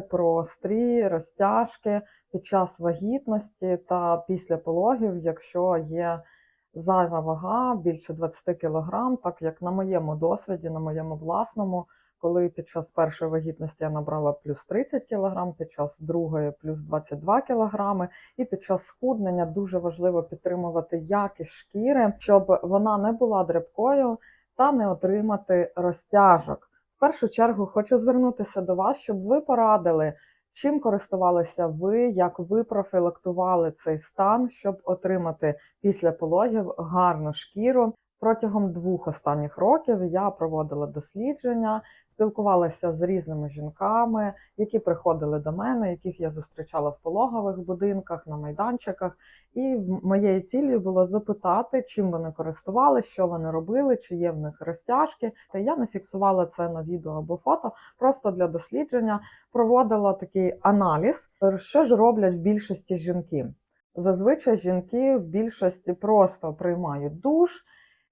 про стрій, розтяжки під час вагітності та після пологів, якщо є зайва вага більше 20 кг, так як на моєму досвіді, на моєму власному, коли під час першої вагітності я набрала плюс 30 кг, під час другої плюс 22 кг, і під час схуднення дуже важливо підтримувати якість шкіри, щоб вона не була дрябкою та не отримати розтяжок. Першу чергу хочу звернутися до вас, щоб ви порадили, чим користувалися ви, як ви профілактували цей стан, щоб отримати після пологів гарну шкіру. Протягом двох останніх років я проводила дослідження, спілкувалася з різними жінками, які приходили до мене, яких я зустрічала в пологових будинках, на майданчиках. І моєю цілею було запитати, чим вони користувалися, що вони робили, чи є в них розтяжки. Та я не фіксувала це на відео або фото, просто для дослідження проводила такий аналіз, що ж роблять в більшості жінки. Зазвичай жінки в більшості просто приймають душ.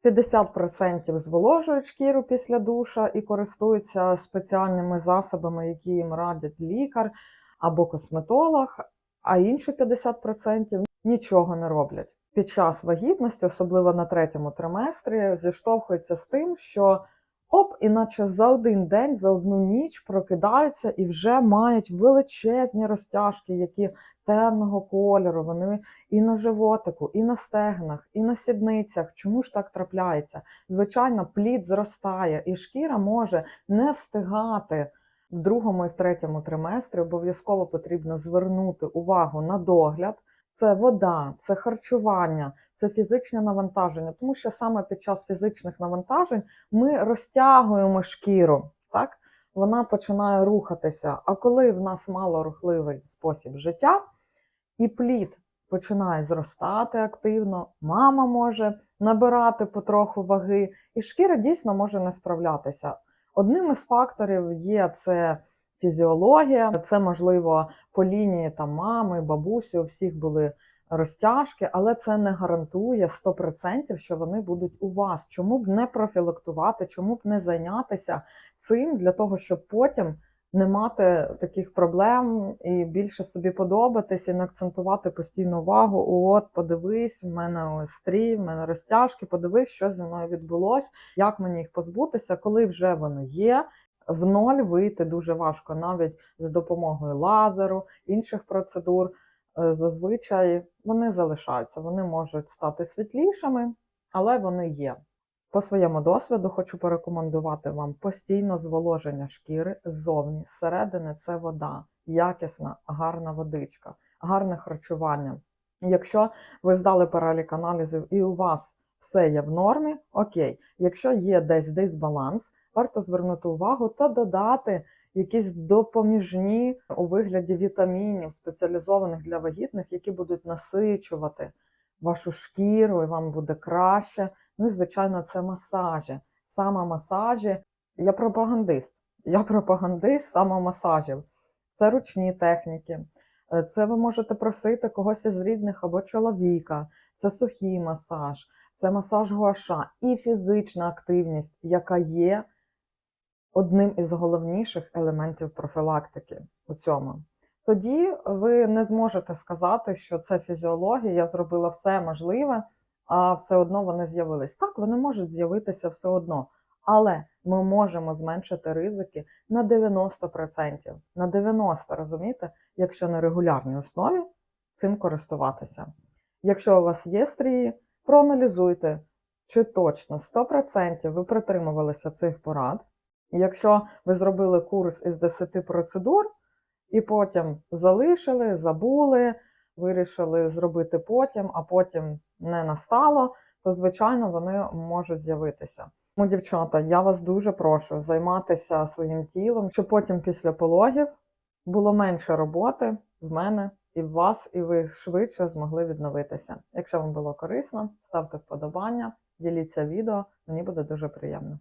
50% зволожують шкіру після душа і користуються спеціальними засобами, які їм радять лікар або косметолог, а інші 50% нічого не роблять. Під час вагітності, особливо на третьому триместрі, зіштовхуються з тим, що оп, іначе за один день, за одну ніч прокидаються і вже мають величезні розтяжки, які темного кольору, вони і на животику, і на стегнах, і на сідницях. Чому ж так трапляється? Звичайно, плід зростає, і шкіра може не встигати. В другому і в третьому триместрі обов'язково потрібно звернути увагу на догляд. Це вода, це харчування, це фізичне навантаження, тому що саме під час фізичних навантажень ми розтягуємо шкіру, так? Вона починає рухатися. А коли в нас малорухливий спосіб життя, і плід починає зростати активно, мама може набирати потроху ваги, і шкіра дійсно може не справлятися. Одним із факторів є це фізіологія, це можливо по лінії там мами, бабусі, у всіх були розтяжки, але це не гарантує 100%, що вони будуть у вас. Чому б не профілактувати, чому б не зайнятися цим для того, щоб потім не мати таких проблем і більше собі подобатись, і не акцентувати постійну увагу. От, подивись, в мене стрій, в мене розтяжки, подивись, що зі мною відбулось, як мені їх позбутися, коли вже вони є. В ноль вийти дуже важко, навіть за допомогою лазеру, інших процедур. Е, Зазвичай вони залишаються, вони можуть стати світлішими, але вони є. По своєму досвіду хочу порекомендувати вам постійно зволоження шкіри ззовні. Зсередини це вода, якісна, гарна водичка, гарне харчування. Якщо ви здали перелік аналізів і у вас все є в нормі, окей. Якщо є десь дисбаланс, варто звернути увагу та додати якісь допоміжні у вигляді вітамінів, спеціалізованих для вагітних, які будуть насичувати вашу шкіру, і вам буде краще. Ну і звичайно, це масажі. Саме масажі. Я пропагандист. Я пропагандист самомасажів. Це ручні техніки. Е, Це ви можете просити когось із рідних або чоловіка. Це сухий масаж, це масаж гуаша і фізична активність, яка є одним із головніших елементів профілактики у цьому. Тоді ви не зможете сказати, що це фізіологія, я зробила все можливе, а все одно вони з'явились. Так, вони можуть з'явитися все одно, але ми можемо зменшити ризики на 90%. На 90%, розумієте, якщо на регулярній основі цим користуватися. Якщо у вас є стрії, проаналізуйте, чи точно 100% ви притримувалися цих порад. Якщо ви зробили курс із 10 процедур і потім залишили, забули, вирішили зробити потім, а потім не настало, то звичайно вони можуть з'явитися. Тому, дівчата, я вас дуже прошу займатися своїм тілом, щоб потім після пологів було менше роботи в мене і в вас, і ви швидше змогли відновитися. Якщо вам було корисно, ставте вподобання, діліться відео, мені буде дуже приємно.